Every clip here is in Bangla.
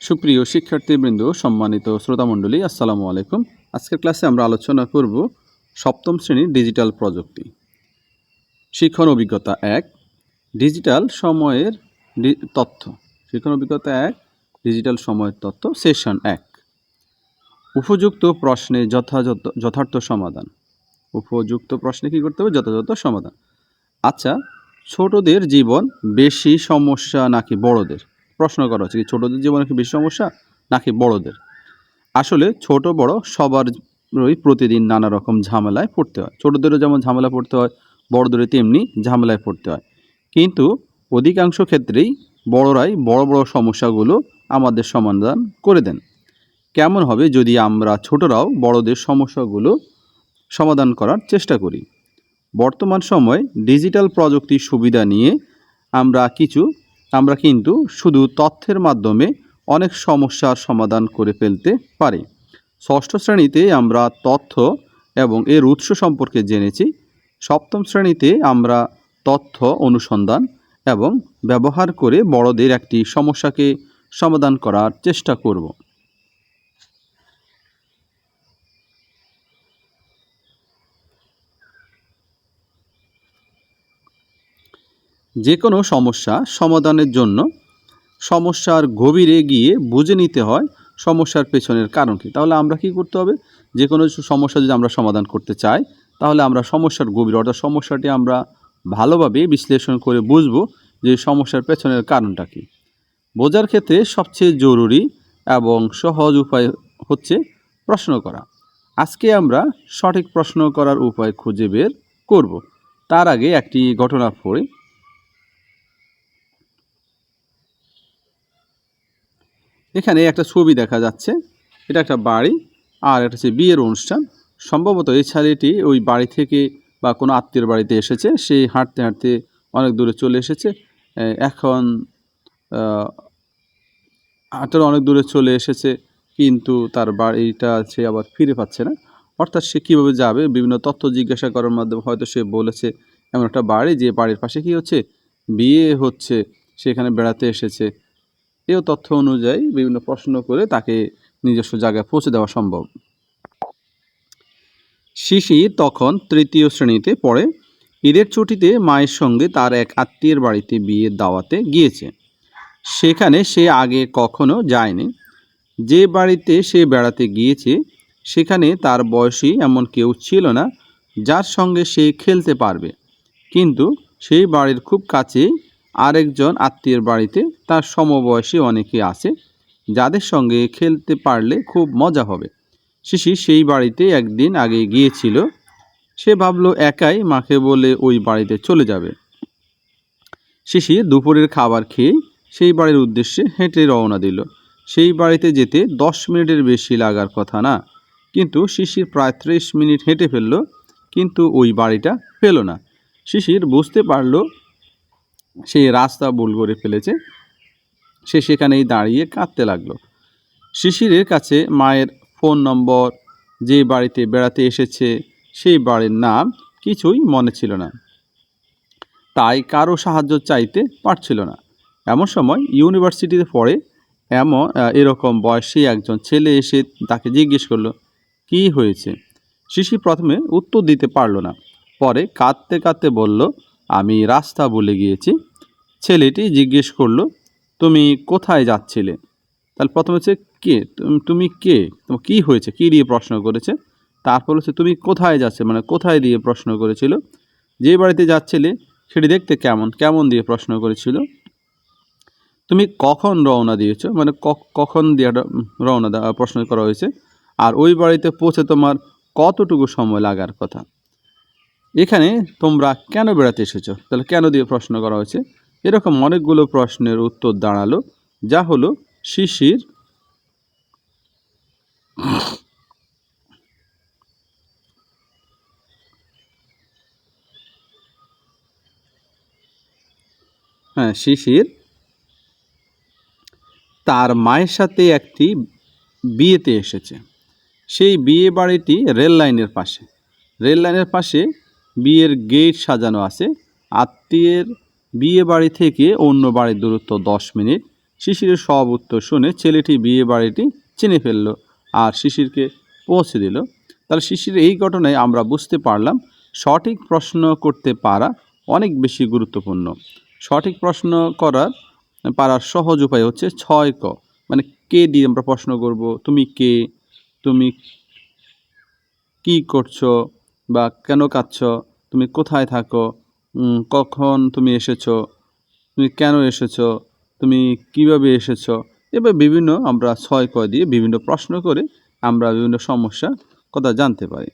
সুপ্রিয় শিক্ষার্থীবৃন্দ, সম্মানিত শ্রোতামণ্ডলী, আসসালামু আলাইকুম। আজকের ক্লাসে আমরা আলোচনা করব সপ্তম শ্রেণির ডিজিটাল প্রযুক্তি। শিক্ষণ অভিজ্ঞতা এক, ডিজিটাল সময়ের তথ্য। শিক্ষণ অভিজ্ঞতা এক, ডিজিটাল সময়ের তথ্য, সেশন এক। উপযুক্ত প্রশ্নে যথাযথ, যথার্থ সমাধান। উপযুক্ত প্রশ্নে কী করতে হবে? যথাযথ সমাধান। আচ্ছা ছোটদের জীবন বেশি সমস্যা নাকি বড়দের? প্রশ্ন করা হচ্ছে কি, ছোটদের জীবনে কি বেশি সমস্যা নাকি বড়দের? আসলে ছোট বড় সবারই প্রতিদিন নানা রকম ঝামেলায় পড়তে হয়। ছোটদেরও যেমন ঝামেলা পড়তে হয়, বড়দেরও তেমনি ঝামেলায় পড়তে হয়। কিন্তু অধিকাংশ ক্ষেত্রেই বড়রাই বড় বড় সমস্যাগুলো আমাদের সমাধান করে দেন। কেমন হবে যদি আমরা ছোটরাও বড়দের সমস্যাগুলো সমাধান করার চেষ্টা করি? বর্তমান সময়ে ডিজিটাল প্রযুক্তির সুবিধা নিয়ে আমরা কিছু আমরা কিন্তু শুধু তথ্যের মাধ্যমে অনেক সমস্যার সমাধান করে ফেলতে পারি। ষষ্ঠ শ্রেণীতে আমরা তথ্য এবং এর উৎস সম্পর্কে জেনেছি। সপ্তম শ্রেণীতে আমরা তথ্য অনুসন্ধান এবং ব্যবহার করে বড়দের একটি সমস্যাকে সমাধান করার চেষ্টা করব। যে কোনো সমস্যা সমাধানের জন্য সমস্যার গভীরে গিয়ে বুঝে নিতে হয় সমস্যার পেছনের কারণ কী। তাহলে আমরা কি করতে হবে? যে কোনো সমস্যা যদি আমরা সমাধান করতে চাই, তাহলে আমরা সমস্যার গভীর, অর্থাৎ সমস্যাটি আমরা ভালোভাবে বিশ্লেষণ করে বুঝব যে সমস্যার পেছনের কারণটা কী। বোঝার ক্ষেত্রে সবচেয়ে জরুরি এবং সহজ উপায় হচ্ছে প্রশ্ন করা। আজকে আমরা সঠিক প্রশ্ন করার উপায় খুঁজে বের করব। তার আগে একটি ঘটনা পড়ি। এখানে একটা ছবি দেখা যাচ্ছে। এটা একটা বাড়ি আর এটা হচ্ছে বিয়ের অনুষ্ঠান। সম্ভবত এই ছেলেটি ওই বাড়ি থেকে বা কোনো আত্মীয়ের বাড়িতে এসেছে। সে হাঁটতে হাঁটতে অনেক দূরে চলে এসেছে। এখন হাঁটার অনেক দূরে চলে এসেছে, কিন্তু তার বাড়িটা সে আবার ফিরে পাচ্ছে না। অর্থাৎ সে কীভাবে যাবে? বিভিন্ন তথ্য জিজ্ঞাসা করার মাধ্যমে হয়তো সে বলেছে, এমন একটা বাড়ি যে বাড়ির পাশে কি হচ্ছে? বিয়ে হচ্ছে, সেখানে বেড়াতে এসেছে। এও তথ্য অনুযায়ী বিভিন্ন প্রশ্ন করে তাকে নিজস্ব জায়গায় পৌঁছে দেওয়া সম্ভব। শিশি তখন তৃতীয় শ্রেণীতে পড়ে। ঈদের ছুটিতে মায়ের সঙ্গে তার এক আত্মীয়ের বাড়িতে বিয়ের দাওয়াতে গিয়েছে। সেখানে সে আগে কখনো যায়নি। যে বাড়িতে সে বেড়াতে গিয়েছে, সেখানে তার বয়সী এমন কেউ ছিল না যার সঙ্গে সে খেলতে পারবে। কিন্তু সেই বাড়ির খুব কাছেই আরেকজন আত্মীয়ের বাড়িতে, তার সমবয়সী অনেকে আছে, যাদের সঙ্গে খেলতে পারলে খুব মজা হবে। শিশি সেই বাড়িতে একদিন আগে গিয়েছিল। সে ভাবলো, একাই মাকে বলে ওই বাড়িতে চলে যাবে। শিশি দুপুরের খাবার খেয়ে সেই বাড়ির উদ্দেশ্যে হেঁটে রওনা দিল। সেই বাড়িতে যেতে দশ মিনিটের বেশি লাগার কথা না, কিন্তু শিশির প্রায় ত্রিশ মিনিট হেঁটে ফেলল, কিন্তু ওই বাড়িটা পেল না। শিশির বুঝতে পারল সে রাস্তা ভুল করে ফেলেছে। সে সেখানেই দাঁড়িয়ে কাঁদতে লাগল। শিশিরের কাছে মায়ের ফোন নম্বর, যে বাড়িতে বেড়াতে এসেছে, সেই বাড়ির নাম কিছুই মনে ছিল না। তাই কারও সাহায্য চাইতে পারছিল না। এমন সময় ইউনিভার্সিটিতে পড়ে এমন এরকম বয়সী একজন ছেলে এসে তাকে জিজ্ঞেস করল, কী হয়েছে? শিশির প্রথমে উত্তর দিতে পারল না। পরে কাঁদতে কাঁদতে বলল আমি রাস্তা বলে গিয়েছি। ছেলেটি জিজ্ঞেস করল, তুমি কোথায় যাচ্ছিলে? তাহলে প্রথমে হচ্ছে, কে? তুমি কে? তোমার কী হয়েছে? কী দিয়ে প্রশ্ন করেছে? তারপর হচ্ছে, তুমি কোথায় যাচ্ছে মানে কোথায় দিয়ে প্রশ্ন করেছিল? যে বাড়িতে যাচ্ছিলে, সেটি দেখতে কেমন? কেমন দিয়ে প্রশ্ন করেছিল? তুমি কখন রওনা দিয়েছ? মানে কখন দিয়ে রওনা প্রশ্ন করা হয়েছে? আর ওই বাড়িতে পৌঁছে তোমার কতটুকু সময় লাগার কথা? এখানে তোমরা কেন বেড়াতে এসেছ? তাহলে কেন দিয়ে প্রশ্ন করা হয়েছে? এরকম অনেকগুলো প্রশ্নের উত্তর দাঁড়াল, যা হলো শিশির হ্যাঁ শিশির তার মায়ের সাথে একটি বিয়েতে এসেছে। সেই বিয়ে বাড়িটি রেল লাইনের পাশে। রেল লাইনের পাশে বিয়ের গেট সাজানো আছে। আত্মীয়ের বিয়ে বাড়ি থেকে অন্য বাড়ির দূরত্ব দশ মিনিট। শিশিরের সব উত্তর শুনে ছেলেটি বিয়ে বাড়িটি চিনে ফেলল আর শিশিরকে পৌঁছে দিল। তাহলে শিশির এই ঘটনায় আমরা বুঝতে পারলাম সঠিক প্রশ্ন করতে পারা অনেক বেশি গুরুত্বপূর্ণ। সঠিক প্রশ্ন করার, পারার সহজ উপায় হচ্ছে ছয় ক। মানে কে দিয়ে আমরা প্রশ্ন করব? তুমি কে? তুমি কি করছ? বা কেন কাঁদছ? তুমি কোথায় থাকো? কখন তুমি এসেছ? তুমি কেন এসেছ? তুমি কীভাবে এসেছ? এবার বিভিন্ন আমরা ছয় কয় দিয়ে বিভিন্ন প্রশ্ন করে আমরা বিভিন্ন সমস্যা কথা জানতে পারি।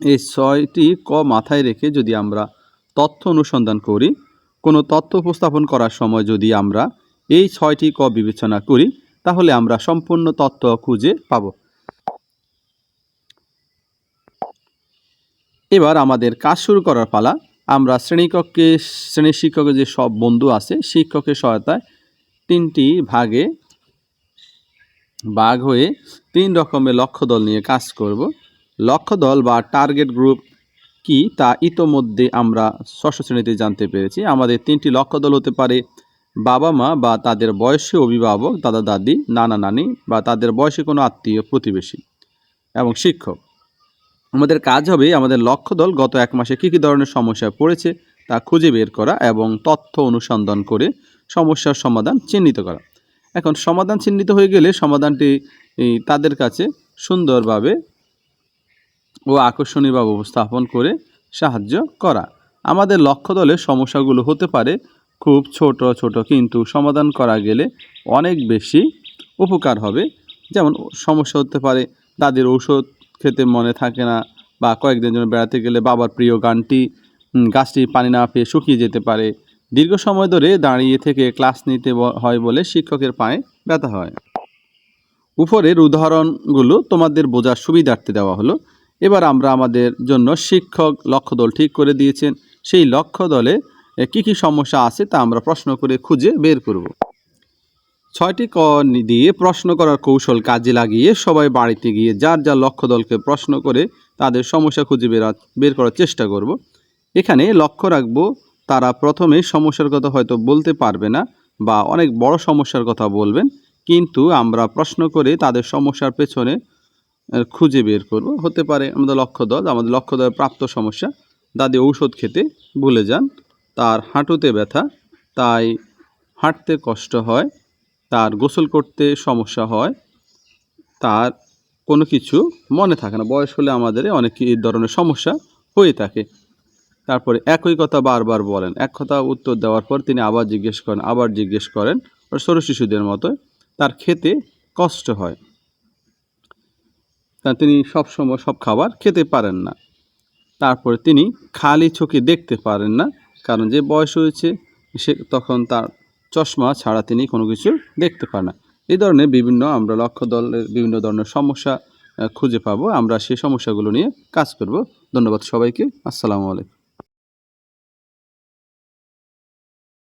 এই ছয়টি ক মাথায় রেখে যদি আমরা তথ্য অনুসন্ধান করি, কোনো তথ্য উপস্থাপন করার সময় যদি আমরা এই ছয়টি ক বিবেচনা করি, তাহলে আমরা সম্পূর্ণ তথ্য খুঁজে পাব। এবার আমাদের কাজ শুরু করার পালা। আমরা শ্রেণীকক্ষে শ্রেণি শিক্ষকের যে সব বন্ধু আছে, শিক্ষকের সহায়তায় তিনটি ভাগে ভাগ হয়ে তিন রকমের লক্ষ্য দল নিয়ে কাজ করব। লক্ষ্য দল বা টার্গেট গ্রুপ কি তা ইতোমধ্যে আমরা ষষ্ঠ শ্রেণীতে জানতে পেরেছি। আমাদের তিনটি লক্ষ্য দল হতে পারে বাবা মা বা তাদের বয়সী অভিভাবক, দাদা দাদি, নানা নানি বা তাদের বয়সী কোনো আত্মীয় প্রতিবেশী এবং শিক্ষক। আমাদের কাজ হবে আমাদের লক্ষ্য দল গত এক মাসে কী কী ধরনের সমস্যায় পড়েছে তা খুঁজে বের করা এবং তথ্য অনুসন্ধান করে সমস্যার সমাধান চিহ্নিত করা। এখন সমাধান চিহ্নিত হয়ে গেলে সমাধানটি তাদের কাছে সুন্দরভাবে ও আকর্ষণীয়ভাবে উপস্থাপন করে সাহায্য করা। আমাদের লক্ষ্য দলের সমস্যাগুলো হতে পারে, খুব ছোট ছোট, কিন্তু সমাধান করা গেলে অনেক বেশি উপকার হবে। যেমন সমস্যা হতে পারে, তাদের ঔষধ খেতে মনে থাকে না বা কয়েকদিন জন্য বেড়াতে গেলে বাবার প্রিয় গানটি গাছটি পানি না পেয়ে শুকিয়ে যেতে পারে। দীর্ঘ সময় ধরে দাঁড়িয়ে থেকে ক্লাস নিতে হয় বলে শিক্ষকের পায়ে ব্যথা হয়। উপরের উদাহরণগুলো তোমাদের বোঝার সুবিধার্থে দেওয়া হলো। এবার আমরা আমাদের জন্য শিক্ষক লক্ষ্য দল ঠিক করে দিয়েছেন। সেই লক্ষ্য দলে কি কি সমস্যা আছে তা আমরা প্রশ্ন করে খুঁজে বের করব। ছয়টি ক দিয়ে প্রশ্ন করার কৌশল কাজে লাগিয়ে সবাই বাড়িতে গিয়ে যার যার লক্ষ্য দলকে প্রশ্ন করে তাদের সমস্যা খুঁজে বের বের করার চেষ্টা করব। এখানে লক্ষ্য রাখব, তারা প্রথমে সমস্যার কথা হয়তো বলতে পারবে না বা অনেক বড় সমস্যার কথা বলবেন, কিন্তু আমরা প্রশ্ন করে তাদের সমস্যার পেছনে খুঁজে বের করব। হতে পারে আমাদের লক্ষ্য দল, আমাদের লক্ষ্য দলের প্রাপ্ত সমস্যা, দাদি ঔষধ খেতে ভুলে যান, তার হাঁটুতে ব্যথা, তাই হাঁটতে কষ্ট হয় তার গোসল করতে সমস্যা হয়, তার কোনো কিছু মনে থাকে না। বয়স হলে আমাদের অনেক এই ধরনের সমস্যা হয়ে থাকে। তারপরে একই কথা বারবার বলেন। এক কথা উত্তর দেওয়ার পর তিনি আবার জিজ্ঞেস করেন, আবার জিজ্ঞেস করেন ছোটো শিশুদের মতো, তার খেতে কষ্ট হয়। তা তিনি সব সময় সব খাবার খেতে পারেন না। তারপরে তিনি খালি চোখে দেখতে পারেন না, কারণ যে বয়স হয়েছে, সে তখন তার চশমা ছাড়া তিনি কোনো কিছু দেখতে পান না। এই ধরনের বিভিন্ন আমরা লক্ষ্য দলের বিভিন্ন ধরনের সমস্যা খুঁজে পাবো। আমরা সেই সমস্যাগুলো নিয়ে কাজ করব। ধন্যবাদ সবাইকে। আসসালামু আলাইকুম।